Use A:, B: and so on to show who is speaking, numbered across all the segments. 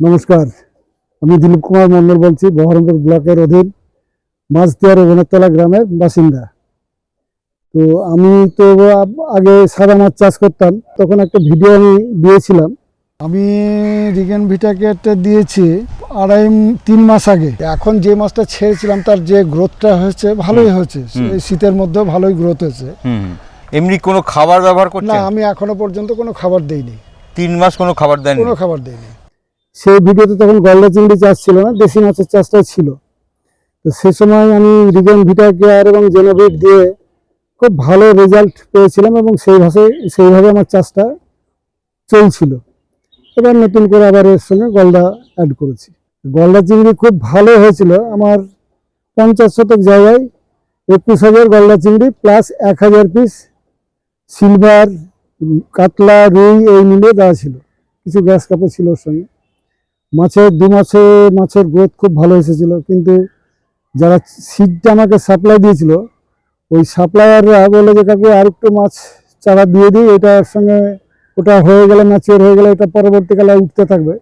A: নমস্কার আমি দিলীপ কুমার মন্ডল বলছি বহরমপুর ব্লকের অধীন মাঝদিয়া রঘুনাথতলা গ্রামের বাসিন্দা। তো আমি তো আগে সাদা মাছ চাষ করতাম তখন একটা ভিডিও আমি দিয়েছিলাম। আমি রিগেন ভিটাকেটটা দিয়েছি আড়াই তিন মাস আগে। এখন যে মাছটা ছেড়েছিলাম তার যে গ্রোথটা হয়েছে ভালোই হয়েছে। এই শীতের মধ্যেও ভালোই গ্রোথ হয়েছে।
B: এমনি কোনো খাবার ব্যবহার
A: না আমি এখনও পর্যন্ত কোনো খাবার দেইনি।
B: তিন মাস কোনো খাবার দেন
A: কোনো খাবার দেয়নি সেই ভিডিওতে তখন গলদা চিংড়ি চাষ ছিল না, দেশি মাছের চাষটাই ছিল। তো সে সময় আমি রিগেন ভিটা কেয়ার এবং জেনোভিট দিয়ে খুব ভালো রেজাল্ট পেয়েছিলাম এবং সেই সেইভাবে সেইভাবে আমার চাষটা চলছিল। এবার নতুন করে আবার এর সঙ্গে গলদা অ্যাড করেছি। গলদা চিংড়ি খুব ভালো হয়েছিল, আমার পঞ্চাশ শতক জায়গায় একুশ হাজার গলদা চিংড়ি প্লাস এক হাজার পিস সিলভার কাতলা, রুই এই মিলে দেওয়া ছিল। কিছু গ্যাস কাপড় ছিল ওর সঙ্গে। মাছের, দু মাসে মাছের গ্রোথ খুব ভালো এসেছিল। কিন্তু যারা সিডটা আমাকে সাপ্লাই দিয়েছিল, ওই সাপ্লায়াররা বলে যে, কাকু, আর একটু মাছ চারা দিয়ে দিই এটার সঙ্গে, ওটা হয়ে গেলে ম্যাচিওর হয়ে গেলে, এটা পরবর্তীকালে উঠতে থাকবে।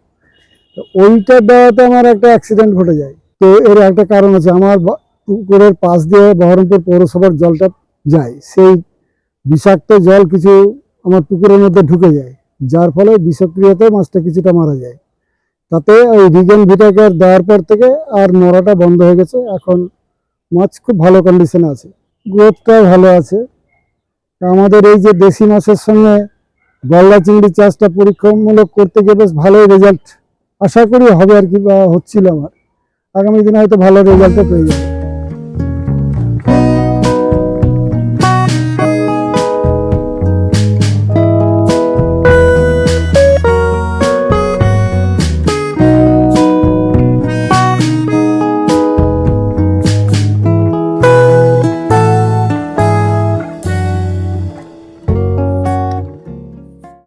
A: ওইটা দেওয়াতে আমার একটা অ্যাক্সিডেন্ট ঘটে যায়। তো এর একটা কারণ আছে আমার পুকুরের পাশ দিয়ে বহরমপুর পৌরসভার জলটা যায়। সেই বিষাক্ত জল কিছু আমার পুকুরের মধ্যে ঢুকে যায়। যার ফলে বিষক্রিয়াতে মাছটা কিছুটা মারা যায়। তাতে ওই রিগেন আর দেওয়ার পর থেকে আর মরাটা বন্ধ হয়ে গেছে। এখন মাছ খুব ভালো কন্ডিশনে আছে। গ্রোথটাও ভালো আছে। আমাদের এই যে দেশি মাছের সঙ্গে গলদা চিংড়ি চাষটা পরীক্ষামূলক করতে গিয়ে বেশ ভালোই রেজাল্ট আশা করি হবে আর কি বা হচ্ছিল আমার। আগামী দিনে হয়তো ভালো রেজাল্টও পেয়ে যাবে।